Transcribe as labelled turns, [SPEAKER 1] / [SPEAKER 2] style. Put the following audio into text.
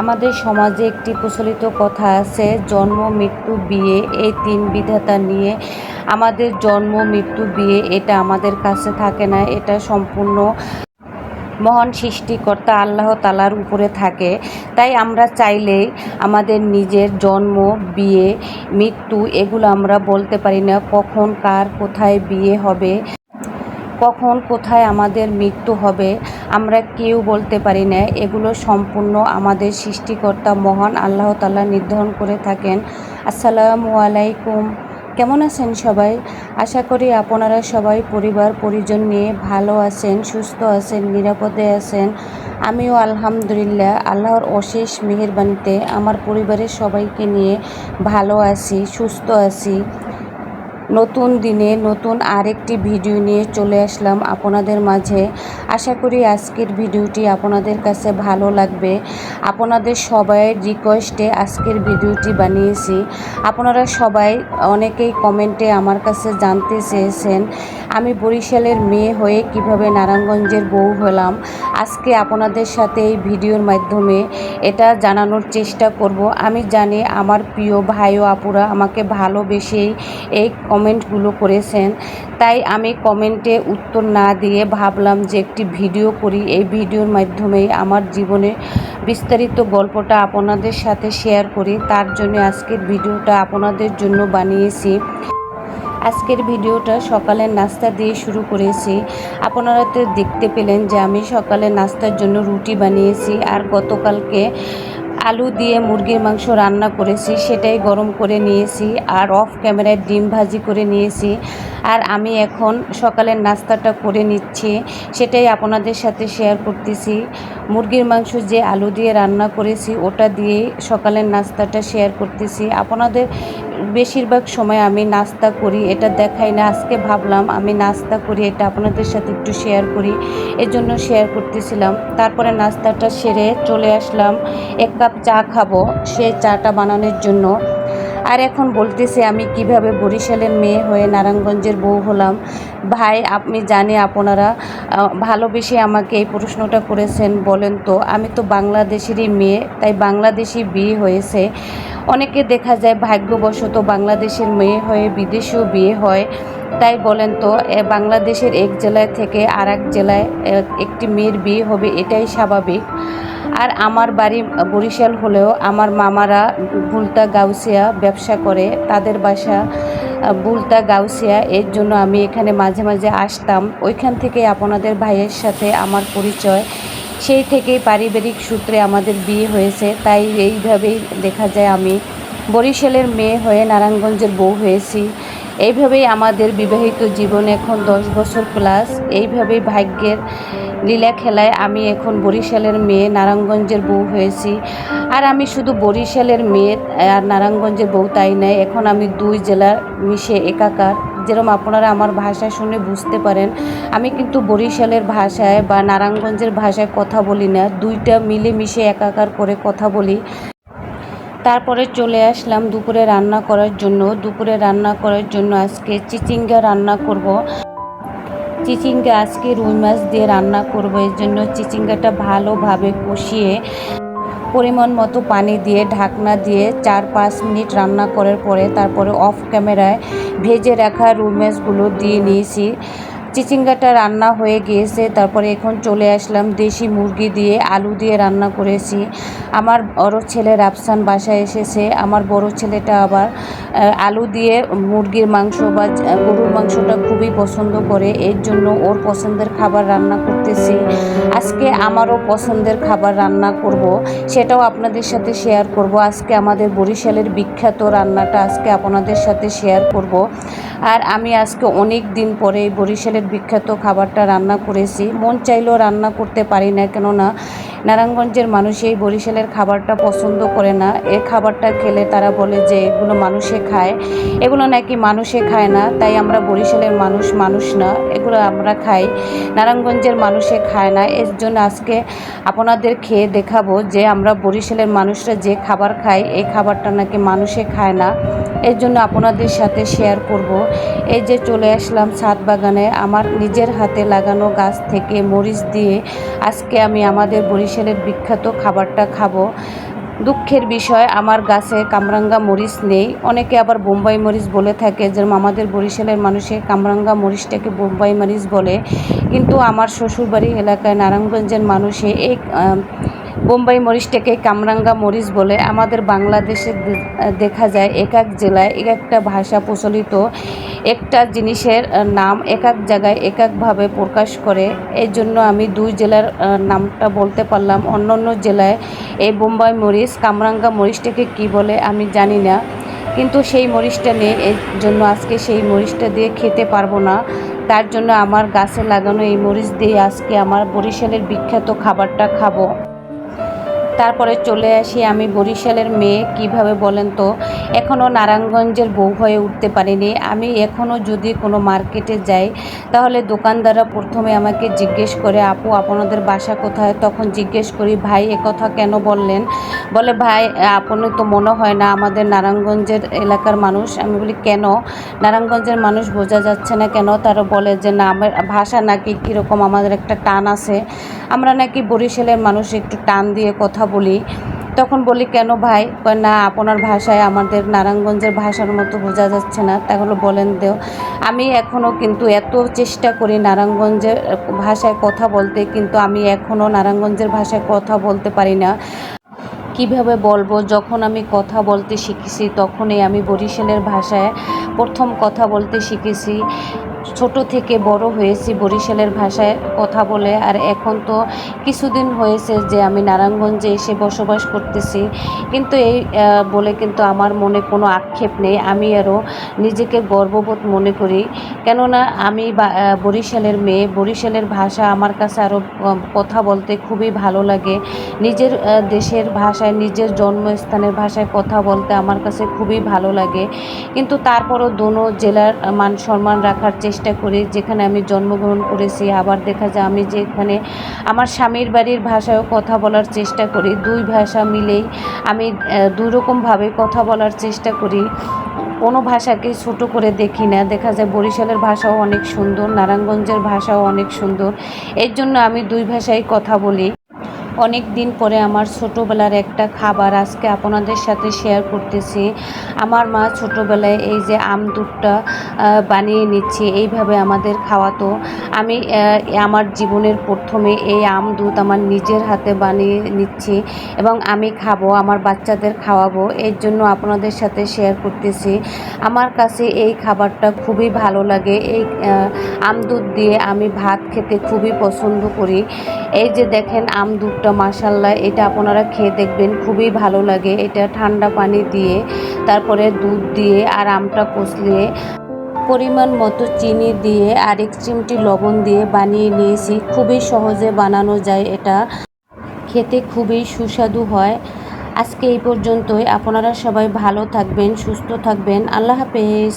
[SPEAKER 1] আমাদের সমাজে একটি প্রচলিত কথা আছে, জন্ম, মৃত্যু, বিয়ে, এই তিন বিধাতা নিয়ে। আমাদের জন্ম, মৃত্যু, বিয়ে, এটা আমাদের কাছে থাকে না, এটা সম্পূর্ণ মহান সৃষ্টিকর্তা আল্লাহ তালার উপরে থাকে। তাই আমরা চাইলেই আমাদের নিজের জন্ম, বিয়ে, মৃত্যু, এগুলো আমরা বলতে পারি না, কখন, কার, কোথায় বিয়ে হবে। কখন কোথায় আমাদের মৃত্যু হবে, আমরা কেউ বলতে পারি না। এগুলো সম্পূর্ণ আমাদের সৃষ্টিকর্তা মহান আল্লাহ তালা নির্ধারণ করে থাকেন। আসসালামু আলাইকুম। কেমন আছেন সবাই? আশা করি আপনারা সবাই পরিবার, পরিজন নিয়ে ভালো আছেন, সুস্থ আছেন, নিরাপদে আছেন। আমিও আলহামদুলিল্লাহ আল্লাহর অশেষ মেহেরবানিতে আমার পরিবারের সবাইকে নিয়ে ভালো আছি, সুস্থ আছি। নতুন দিনে নতুন আরেকটি ভিডিও নিয়ে চলে আসলাম আপনাদের মাঝে। আশা করি আজকের ভিডিওটি আপনাদের কাছে ভালো লাগবে। আপনাদের সবাইয়ের রিকোয়েস্টে আজকের ভিডিওটি বানিয়েছি। আপনারা সবাই অনেকেই কমেন্টে আমার কাছে জানতে চেয়েছেন, আমি বরিশালের মেয়ে হয়ে কীভাবে নারায়ণগঞ্জের বউ হলাম। আজকে আপনাদের সাথে এই ভিডিওর মাধ্যমে এটা জানানোর চেষ্টা করব। আমি জানি আমার প্রিয় ভাই ও আপুরা আমাকে ভালোবেসেই এই কমেন্টগুলো করেছেন। তাই আমি কমেন্টে উত্তর না দিয়ে ভাবলাম যে একটি ভিডিও করি। এই ভিডিওর মাধ্যমে আমার জীবনে বিস্তারিত গল্পটা আপনাদের সাথে শেয়ার করি। তার জন্য আজকের ভিডিওটা আপনাদের জন্য বানিয়েছি। আজকের ভিডিওটা সকালের নাস্তা দিয়ে শুরু করেছি। আপনারা তো দেখতে পেলেন যে আমি সকালে নাস্তার জন্য রুটি বানিয়েছি। আর গতকালকে আলু দিয়ে মুরগির মাংস রান্না করেছি, সেটাই গরম করে নিয়েছি আর অফ ক্যামেরায় ডিম ভাজি করে নিয়েছি। আর আমি এখন সকালের নাস্তাটা করে নিচ্ছি, সেটাই আপনাদের সাথে শেয়ার করতেছি। মুরগির মাংস যে আলু দিয়ে রান্না করেছি, ওটা দিয়ে সকালের নাস্তাটা শেয়ার করতেছি। আপনাদের বেশিরভাগ সময় আমি নাস্তা করি, এটা দেখাই না। আজকে ভাবলাম আমি নাস্তা করি, এটা আপনাদের সাথে একটু শেয়ার করি। এর জন্য শেয়ার করতেছিলাম। তারপরে নাস্তাটা সেরে চলে আসলাম। এক কাপ চা খাব সেই চাটা বানানোর জন্য। আর এখন বলতেছি, আমি কীভাবে বরিশালের মেয়ে হয়ে নারায়ণগঞ্জের বউ হলাম? ভাই, আপনি জানে আপনারা ভালোবেসে আমাকে এই প্রশ্নটা করেছেন, বলেন তো। আমি তো বাংলাদেশেরই মেয়ে, তাই বাংলাদেশি বিয়ে হয়েছে। অনেকে দেখা যায় ভাগ্যবশত বাংলাদেশের মেয়ে হয়ে বিদেশেও বিয়ে হয়, তাই বলেন তো বাংলাদেশের এক জেলায় থেকে আর জেলায় একটি মেয়ের বিয়ে হবে, এটাই স্বাভাবিক। আর আমার বাড়ি বরিশাল হলেও আমার মামারা বুলতা গাউসিয়া ব্যবসা করে, তাদের বাসা বুলতা গাউসিয়া। এর জন্য আমি এখানে মাঝে মাঝে আসতাম। ওইখান থেকে আপনাদের ভাইয়ের সাথে আমার পরিচয়। সেই থেকেই পারিবারিক সূত্রে আমাদের বিয়ে হয়েছে। তাই এইভাবেই দেখা যায় আমি বরিশালের মেয়ে হয়ে নারায়ণগঞ্জের বউ হয়েছি। এইভাবেই আমাদের বিবাহিত জীবন এখন দশ বছর প্লাস এইভাবেই ভাগ্যের লীলা খেলায় আমি এখন বরিশালের মেয়ে, নারায়ণগঞ্জের বউ হয়েছি। আর আমি শুধু বরিশালের মেয়ে আর নারায়ণগঞ্জের বউ তাই নয়, এখন আমি দুই জেলার মিশে একাকার। যেরকম আপনারা আমার ভাষা শুনে বুঝতে পারেন, আমি কিন্তু বরিশালের ভাষায় বা নারায়ণগঞ্জের ভাষায় কথা বলি না, দুইটা মিলে মিশে একাকার করে কথা বলি। তারপরে চলে আসলাম দুপুরে রান্না করার জন্য। দুপুরে রান্না করার জন্য আজকে চিচিঙ্গা রান্না করব। চিচিঙ্গা আজকে রুই মাছ দিয়ে রান্না করব। এর জন্য চিচিঙ্গাটা ভালোভাবে কষিয়ে পরিমাণ মতো পানি দিয়ে, ঢাকনা দিয়ে চার পাঁচ মিনিট রান্না করার পরে তারপরে অফ ক্যামেরায় ভেজে রাখা রুই মাছগুলো দিয়ে নিয়েছি। চিচিঙ্গাটা রান্না হয়ে গিয়েছে, তারপরে এখন চলে আসলাম দেশি মুরগি দিয়ে আলু দিয়ে রান্না করেছি। আমার বড় ছেলে রাফসান বাসায় এসেছে, আমার বড় ছেলেটা আবার আলু দিয়ে মুরগির মাংস বা গরুর মাংসটা খুবই পছন্দ করে, এর জন্য ওর পছন্দের খাবার রান্না করতেছি। আজকে আমারও পছন্দের খাবার রান্না করব, সেটাও আপনাদের সাথে শেয়ার করব। আজকে আমাদের বরিশালের বিখ্যাত রান্নাটা আজকে আপনাদের সাথে শেয়ার করব। আর আমি আজকে অনেক দিন পরে বরিশালের বিখ্যাত খাবারটা রান্না করেছি। মন চাইলেও রান্না করতে পারি না, কেননা নারায়ণগঞ্জের মানুষ এই বরিশালের খাবারটা পছন্দ করে না। এই খাবারটা খেলে তারা বলে যে এগুলো মানুষে খায়। এগুলো নাকি মানুষে খায় না, তাই আমরা বরিশালের মানুষ মানুষ না, এগুলো আমরা খাই। নারায়ণগঞ্জের মানুষে খায় না। এর জন্য আজকে আপনাদের খেয়ে দেখাবো যে আমরা বরিশালের মানুষরা যে খাবার খাই এই খাবারটা নাকি মানুষে খায় না। এর জন্য আপনাদের সাথে শেয়ার করব। এই যে চলে আসলাম ছাদ বাগানে, আমার নিজের হাতে লাগানো গাছ থেকে মরিচ দিয়ে আজকে আমি আমাদের বরিশালের বিখ্যাত খাবারটা খাব। দুঃখের বিষয়, আমার গাছে কামরাঙ্গা মরিচ নেই। অনেকে আবার বোম্বাই মরিচ বলে থাকে যেরকম আমাদের বরিশালের মানুষে কামরাঙ্গা মরিচটাকে বোম্বাই মরিচ বলে। কিন্তু আমার শ্বশুরবাড়ি এলাকায় নারায়ণগঞ্জের মানুষে এই বোম্বাই মরিচটাকে কামরাঙ্গা মরিচ বলে আমাদের বাংলাদেশে দেখা যায় এক এক জেলায় এক একটা ভাষা প্রচলিত, একটা জিনিসের নাম এক এক জায়গায় এক একভাবে প্রকাশ করে। এই জন্য আমি দুই জেলার নামটা বলতে পারলাম। অন্য অন্য জেলায় এই বোম্বাই মরিচ, কামরাঙ্গা মরিচটাকে কি বলে আমি জানি না। কিন্তু সেই মরিচটা নেই এর জন্য আজকে সেই মরিচটা দিয়ে খেতে পারব না। তার জন্য আমার গাছে লাগানো এই মরিচ দিয়ে আজকে আমার বরিশালের বিখ্যাত খাবারটা খাব। তারপরে চলে আসি আমি বরিশালের মেয়ে, কীভাবে বলেন তো? এখনও নারায়ণগঞ্জের বউ হয়ে উঠতে পারিনি। আমি এখনও যদি কোনো মার্কেটে যাই, তাহলে দোকানদাররা প্রথমে আমাকে জিজ্ঞেস করে, আপু, আপনাদের বাসা কোথায়? তখন জিজ্ঞেস করি, ভাই একথা কথা কেন বললেন? বলে, ভাই আপনি তো মনে হয় না আমাদের নারায়ণগঞ্জের এলাকার মানুষ। আমি বলি, কেন? নারায়ণগঞ্জের মানুষ বোঝা যাচ্ছে না কেন? তারা বলে যে, না, আমার ভাষা নাকি কীরকম আমাদের একটা টান আছে। আমরা নাকি বরিশালের মানুষ, একটু টান দিয়ে কথা বলি। তখন বলি, কেন ভাই? না, আপনার ভাষায় আমাদের নারায়ণগঞ্জের ভাষার মতো বোঝা যাচ্ছে না। তাহলে বলেন দেও আমি এখনও কিন্তু এত চেষ্টা করি নারায়ণগঞ্জের ভাষায় কথা বলতে, কিন্তু আমি এখনও নারায়ণগঞ্জের ভাষায় কথা বলতে পারি না। কীভাবে বলব? যখন আমি কথা বলতে শিখেছি, তখনই আমি বরিশালের ভাষায় প্রথম কথা বলতে শিখেছি। ছোট থেকে বড় হয়েছি বরিশালের ভাষায় কথা বলে, আর এখন তো কিছুদিন হয়েছে যে আমি নারায়ণগঞ্জে এসে বসবাস করতেছি। কিন্তু এই বলে কিন্তু আমার মনে কোনো আক্ষেপ নেই। আমি আরও নিজেকে গর্ববোধ মনে করি। কেননা আমি বরিশালের মেয়ে, বরিশালের ভাষা আমার কাছে আরও কথা বলতে খুবই ভালো লাগে। নিজের দেশের ভাষায়, নিজের জন্মস্থানের ভাষায় কথা বলতে আমার কাছে খুবই ভালো লাগে। কিন্তু তারপরও দোনো জেলার মান সম্মান রাখার চেষ্টা করি যেখানে আমি জন্মগ্রহণ করেছি। আবার দেখা যায় আমি যেখানে আমার স্বামীর বাড়ির ভাষায়ও কথা বলার চেষ্টা করি। দুই ভাষা মিলেই আমি আহ, দুই রকমভাবে কথা বলার চেষ্টা করি। কোনো ভাষাকে ছোট করে দেখি না। দেখা যায় বরিশালের ভাষাও অনেক সুন্দর নারায়ণগঞ্জের ভাষাও অনেক সুন্দর। এর জন্য আমি দুই ভাষায় কথা বলি। অনেক দিন পরে আমার ছোটোবেলার একটা খাবার আজকে আপনাদের সাথে শেয়ার করতেছি। আমার মা ছোটোবেলায় এই যে আম দুধটা বানিয়ে নিচ্ছে, এইভাবে আমাদের খাওয়াতো। আমি আমার জীবনের প্রথমে এই আম দুধ আমার নিজের হাতে বানিয়ে নিচ্ছি এবং আমি খাব, আমার বাচ্চাদের খাওয়াবো, এর জন্য আপনাদের সাথে শেয়ার করতেছি। আমার কাছে এই খাবারটা খুবই ভালো লাগে। এই আম দুধ দিয়ে আমি ভাত খেতে খুবই পছন্দ করি। এই যে দেখেন, আম দুধটা মাসাল্লাহ এটা আপনারা খেয়ে দেখবেন, খুবই ভালো লাগে। এটা ঠান্ডা পানি দিয়ে, তারপরে দুধ দিয়ে আর আমটা কষলিয়ে পরিমাণ মতো চিনি দিয়ে আর এক চিমটি লবণ দিয়ে বানিয়ে নিয়েছি। খুবই সহজে বানানো যায় এটা। খেতে খুবই সুস্বাদু হয়। আজকে এই পর্যন্তই। আপনারা সবাই ভালো থাকবেন, সুস্থ থাকবেন। আল্লাহ হাফেজ।